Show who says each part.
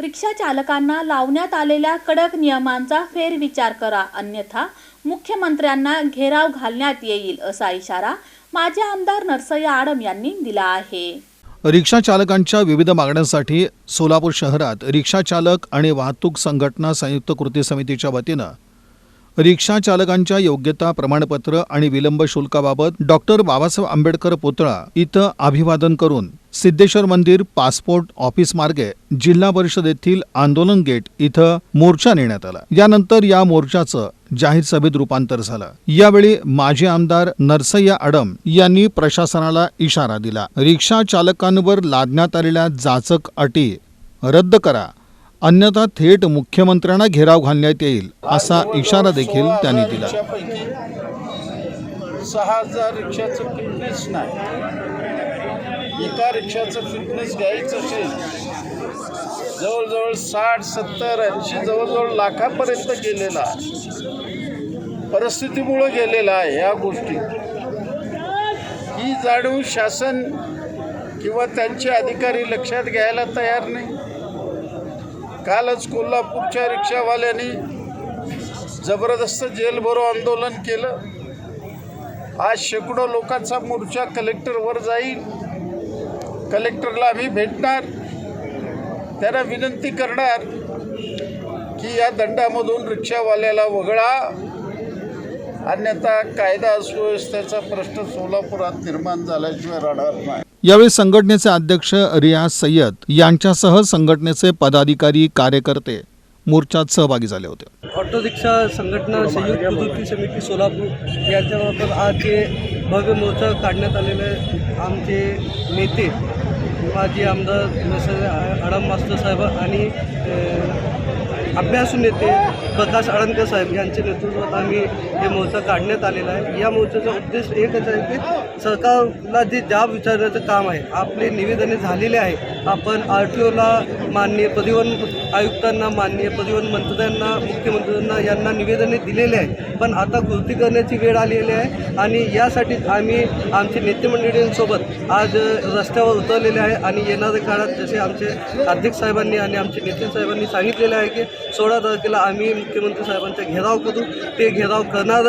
Speaker 1: रिक्षा चालकांना लावण्यात आलेल्या कडक नियमांचा फेरविचार करा. अन्यथा मुख्यमंत्र्यांना घेराव घालण्यात येईल असा इशारा माजी आमदार नरसय्या आडम यांनी दिला आहे.
Speaker 2: रिक्षा चालकांच्या विविध मागण्यांसाठी सोलापूर शहरात रिक्षा चालक आणि वाहतूक संघटना संयुक्त कृती समितीच्या वतीनं रिक्षा चालकांच्या योग्यता प्रमाणपत्र आणि विलंब शुल्काबाबत डॉक्टर बाबासाहेब आंबेडकर पुतळा इथं अभिवादन करून सिद्धेश्वर मंदिर पासपोर्ट ऑफिस मार्गे जिल्हा परिषद येथील आंदोलन गेट इथं मोर्चा नेण्यात आला. यानंतर या मोर्चाचं जाहीर सभेत रूपांतर झालं. यावेळी माजी आमदार नरसय्या आडम यांनी प्रशासनाला इशारा दिला. रिक्षा चालकांवर लादण्यात आलेल्या जाचक अटी रद्द करा. अन्यथा थेट मुख्यमंत्र्यांना घेराव घालण्यात येईल असा इशारा देखील त्यांनी दिला.
Speaker 3: सहा हजार रिक्षाचं फिटनेस नाही. एका रिक्षाचं फिटनेस घ्यायचं असेल जवळजवळ साठ सत्तर ऐंशी जवळजवळ लाखापर्यंत गेलेला. परिस्थितीमुळं गेलेला आहे ह्या गोष्टी. ही जाणीव शासन किंवा त्यांचे अधिकारी लक्षात घ्यायला तयार नाही. कालच कोल्हापूरच्या रिक्षावाल्यांनी जबरदस्त जेलभरो आंदोलन केलं. आज शेकडो लोकांचा मोर्चा कलेक्टरवर जाईल. कलेक्टरला आम्ही भेटणार. त्यांना विनंती करणार की या दंडामधून रिक्षावाल्याला वगळा. अन्यथा कायदा सुव्यवस्थेचा प्रश्न सोलापुरात निर्माण झाल्याशिवाय राहणार नाही.
Speaker 2: यावेळी संघटनेचे अध्यक्ष रियाज सय्यद यांच्यासह संघटनेचे पदाधिकारी कार्यकर्ते मोर्चात सहभागी झाले होते.
Speaker 4: ऑटो रिक्षा संघटना संयुक्त कृती समिती सोलापूर याच्याबाबत आज जे भव्य मोर्चा काढण्यात आलेले आमचे नेते माजी आमदार नसर आडम मास्टर साहेब आणि अभ्यासू नेते प्रकाश आळंदकर साहेब यांच्या नेतृत्वात आम्ही हे मोर्चा काढण्यात आलेला आहे. या मोर्चाचा उद्देश एकच आहे की सरकारला जे जाब विचारण्याचं काम आहे आपले निवेदने झालेले आहे आपण आर टी ओला माननीय परिवहन आयुक्तांना माननीय परिवहन मंत्र्यांना मुख्यमंत्र्यांना यांना निवेदने दिलेले आहे पण आता कृती करण्याची वेळ आलेली आहे आणि यासाठी आम्ही आमचे नेतेमंडळींसोबत आज रस्त्यावर उतरलेले आहे आणि येणाऱ्या काळात जसे आमचे अध्यक्ष साहेबांनी आणि आमचे नेते साहेबांनी सांगितलेले आहे की सोळा तारखेला आम्ही मुख्यमंत्री साहेबांचा घेराव करू. ते घेराव करणारच